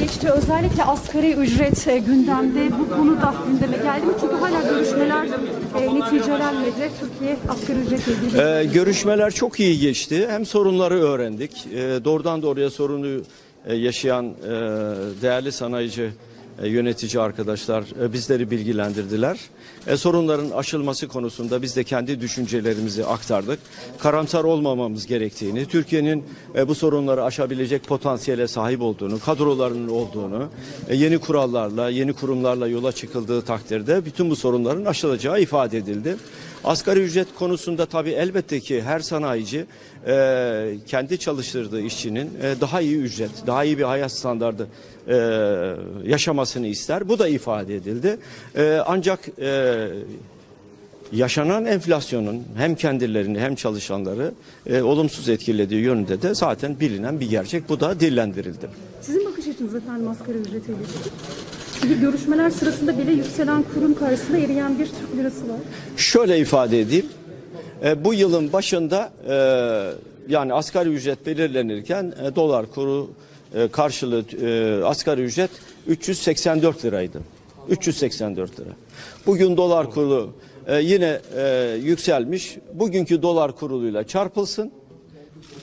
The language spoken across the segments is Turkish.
Geçti? Özellikle asgari ücret e, gündemde. Bu konu da gündeme geldi mi? Çünkü hala görüşmeler e, neticelenmedi. Türkiye asgari ücretle ilgili. Ee, görüşmeler çok iyi geçti. Hem sorunları öğrendik. Ee, doğrudan doğruya sorunu e, yaşayan e, değerli sanayici yönetici arkadaşlar e, bizleri bilgilendirdiler. E, sorunların aşılması konusunda biz de kendi düşüncelerimizi aktardık. Karamsar olmamamız gerektiğini, Türkiye'nin e, bu sorunları aşabilecek potansiyele sahip olduğunu, kadrolarının olduğunu, e, yeni kurallarla, yeni kurumlarla yola çıkıldığı takdirde bütün bu sorunların aşılacağı ifade edildi. Asgari ücret konusunda tabii elbette ki her sanayici e, kendi çalıştırdığı işçinin e, daha iyi ücret, daha iyi bir hayat standardı e, yaşamasını ister. Bu da ifade edildi. E, ancak e, yaşanan enflasyonun hem kendilerini hem çalışanları e, olumsuz etkilediği yönünde de zaten bilinen bir gerçek. Bu da dillendirildi. Sizin bakış açınız efendim asgari ücrete ilişkin? Çünkü görüşmeler sırasında bile yükselen kurun karşısında eriyen bir Türk lirası var. Şöyle ifade edeyim. E, bu yılın başında e, yani asgari ücret belirlenirken e, dolar kuru e, karşılığı e, asgari ücret 384 liraydı. 384 lira. Bugün dolar kuru e, yine e, yükselmiş. Bugünkü dolar kuruluyla çarpılsın.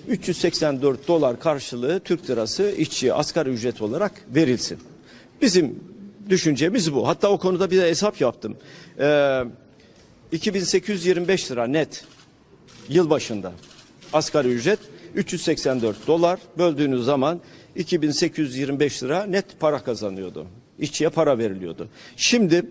384 dolar karşılığı Türk lirası işçiye asgari ücret olarak verilsin. Bizim düşüncemiz bu. Hatta o konuda bir de hesap yaptım. Ee, 2825 lira net yıl başında asgari ücret 384 dolar böldüğünüz zaman 2825 lira net para kazanıyordu. İşçiye para veriliyordu. Şimdi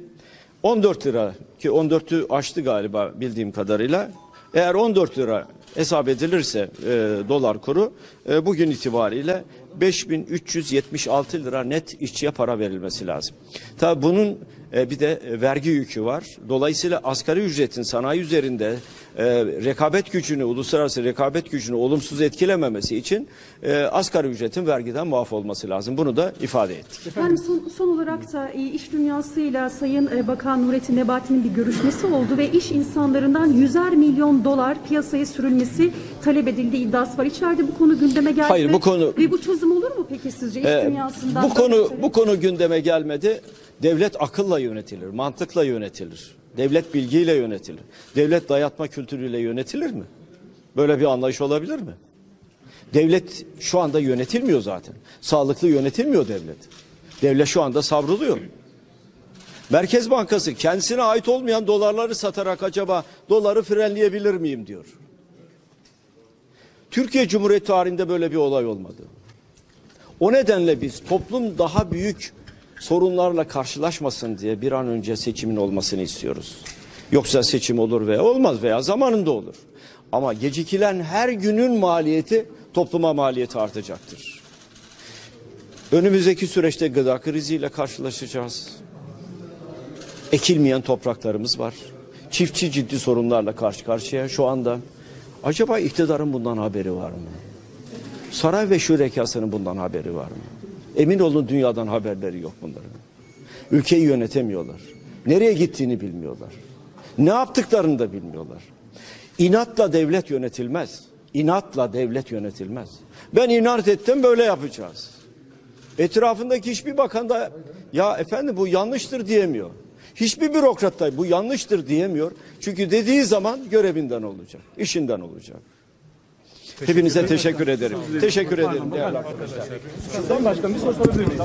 14 lira ki 14'ü aştı galiba bildiğim kadarıyla. Eğer 14 lira hesap edilirse e, dolar kuru e, bugün itibariyle 5376 lira net işçiye para verilmesi lazım. Tabi bunun e, bir de vergi yükü var. Dolayısıyla asgari ücretin sanayi üzerinde e, rekabet gücünü, uluslararası rekabet gücünü olumsuz etkilememesi için e, asgari ücretin vergiden muaf olması lazım. Bunu da ifade ettik. Efendim son, son olarak da e, iş dünyasıyla Sayın e, Bakan Nurettin Nebati'nin bir görüşmesi oldu ve iş insanlarından yüzer milyon dolar piyasaya sürülmesi talep edildiği iddiası var. İçeride bu konu gündeme geldi. Hayır, bu konu- Ve bu çözüm olur mu peki sizce iş Ee, dünyasından? bu konu bu konu gündeme gelmedi. Devlet akılla yönetilir, mantıkla yönetilir. Devlet bilgiyle yönetilir. Devlet dayatma kültürüyle yönetilir mi? Böyle bir anlayış olabilir mi? Devlet şu anda yönetilmiyor zaten. Sağlıklı yönetilmiyor devlet. Devlet şu anda savruluyor. Merkez Bankası kendisine ait olmayan dolarları satarak acaba doları frenleyebilir miyim diyor. Türkiye Cumhuriyeti tarihinde böyle bir olay olmadı. O nedenle biz toplum daha büyük sorunlarla karşılaşmasın diye bir an önce seçimin olmasını istiyoruz. Yoksa seçim olur veya olmaz veya zamanında olur. Ama gecikilen her günün maliyeti topluma maliyeti artacaktır. Önümüzdeki süreçte gıda kriziyle karşılaşacağız. Ekilmeyen topraklarımız var. Çiftçi ciddi sorunlarla karşı karşıya şu anda. Acaba iktidarın bundan haberi var mı? Saray ve şurekasının bundan haberi var mı? Emin olun dünyadan haberleri yok bunların. Ülkeyi yönetemiyorlar. Nereye gittiğini bilmiyorlar. Ne yaptıklarını da bilmiyorlar. İnatla devlet yönetilmez. İnatla devlet yönetilmez. Ben inat ettim böyle yapacağız. Etrafındaki hiçbir bakan da ya efendim bu yanlıştır diyemiyor. Hiçbir bürokrat da bu yanlıştır diyemiyor. Çünkü dediği zaman görevinden olacak, işinden olacak. Hepinize teşekkür ederim. Teşekkür ederim değerli arkadaşlar. Sayın Başkan bir soru sorabilir miyim?